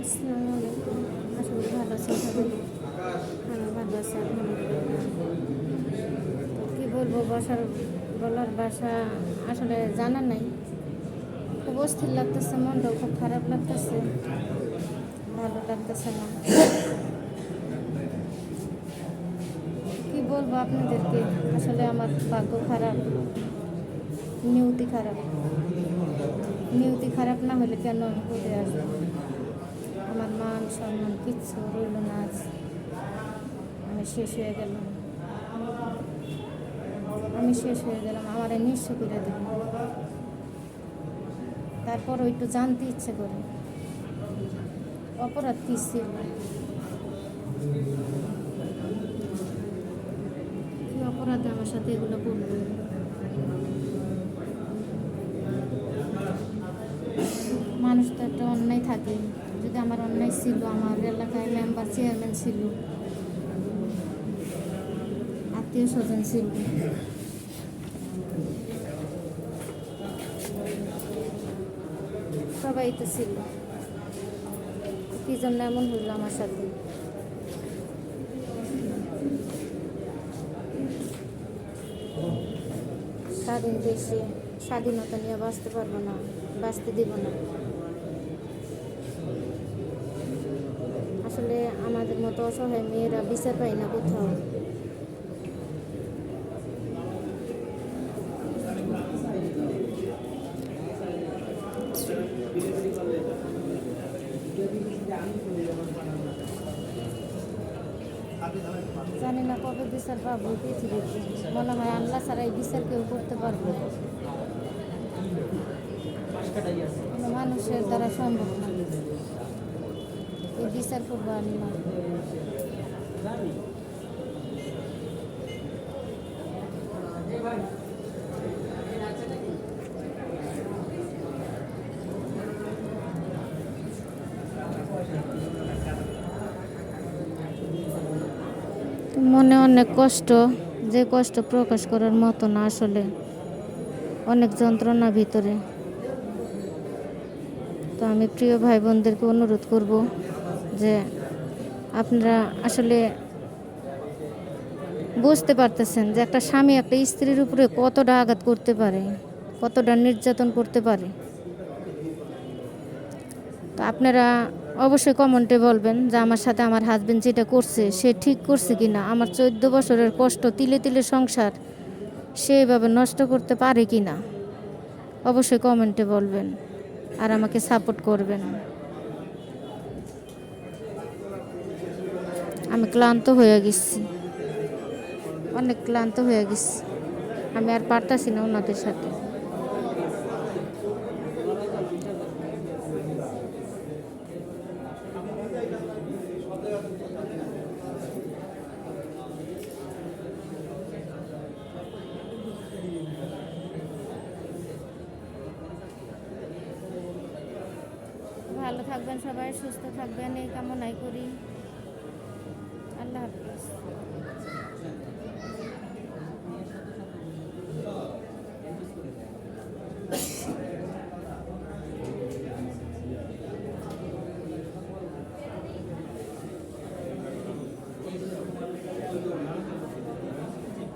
আসসালামু ভালো আছেন ভালো আছি তো কী বলব বসার বলার বাসা আসলে জানা নাই খুব অস্থির লাগতেছে মনটাও খুব খারাপ লাগতেছে ভালো লাগতেছে না কি বলব আপনাদেরকে আসলে আমার ভাগ্য খারাপ। নিয়তি খারাপ। নিয়তি খারাপ না হলে কেন আমি কোথায় আসব? আমার মান সম্মান কিচ্ছু রইল না আজ। আমি শেষ হয়ে গেলাম। আমি শেষ হয়ে গেলাম, আমার নিঃস্ব করে দেব তারপর একটু জানতে ইচ্ছে করে। অপরাধ কী ছিল? অপরাধে আমার সাথে এগুলো করল? মানুষ তো একটা অন্যায় থাকে। যদি আমার অন্যায় ছিল, আমার এলাকায় মেম্বার চেয়ারম্যান ছিল, আত্মীয় স্বজন ছিল। সবাই তো ছিল। কি জন্য এমন হইল আমার সাথে? স্বাধীন দেশে স্বাধীনতা নিয়ে বাঁচতে পারব না, বাঁচতে দিব না আসলে আমাদের মতো অসহায় মেয়েরা বিচার পায় না কোথাও জানি না, কবে বিচার পাবো পৃথিবীতে মনে হয় আল্লাহ ছাড়া এই বিচার কেউ করতে পারবে। মানুষের দ্বারা সম্ভব না। বিচার করব আল্লাহ মনে অনেক কষ্ট, যে কষ্ট প্রকাশ করার মতো না আসলে। অনেক যন্ত্রণা ভিতরে। তো আমি প্রিয় ভাই বোনদেরকে অনুরোধ করব যে আপনারা আসলে বুঝতে পারতেছেন যে একটা স্বামী একটা স্ত্রীর উপরে কতটা আঘাত করতে পারে, কতটা নির্যাতন করতে পারে। তো আপনারা অবশ্যই কমেন্টে বলবেন যে আমার সাথে আমার হাজবেন্ড যেটা করছে, সে ঠিক করছে কি না আমার চোদ্দ বছরের কষ্ট, তিলে তিলে সংসার, সে এভাবে নষ্ট করতে পারে কি না অবশ্যই কমেন্টে বলবেন আর আমাকে সাপোর্ট করবেন। আমি ক্লান্ত হয়ে গেছি। অনেক ক্লান্ত হয়ে গেছি। আমি আর পারতাছি না ওনাদের সাথে। ভালো থাকবেন সবাই, সুস্থ থাকবেন, এই কামনাই করি। Allah.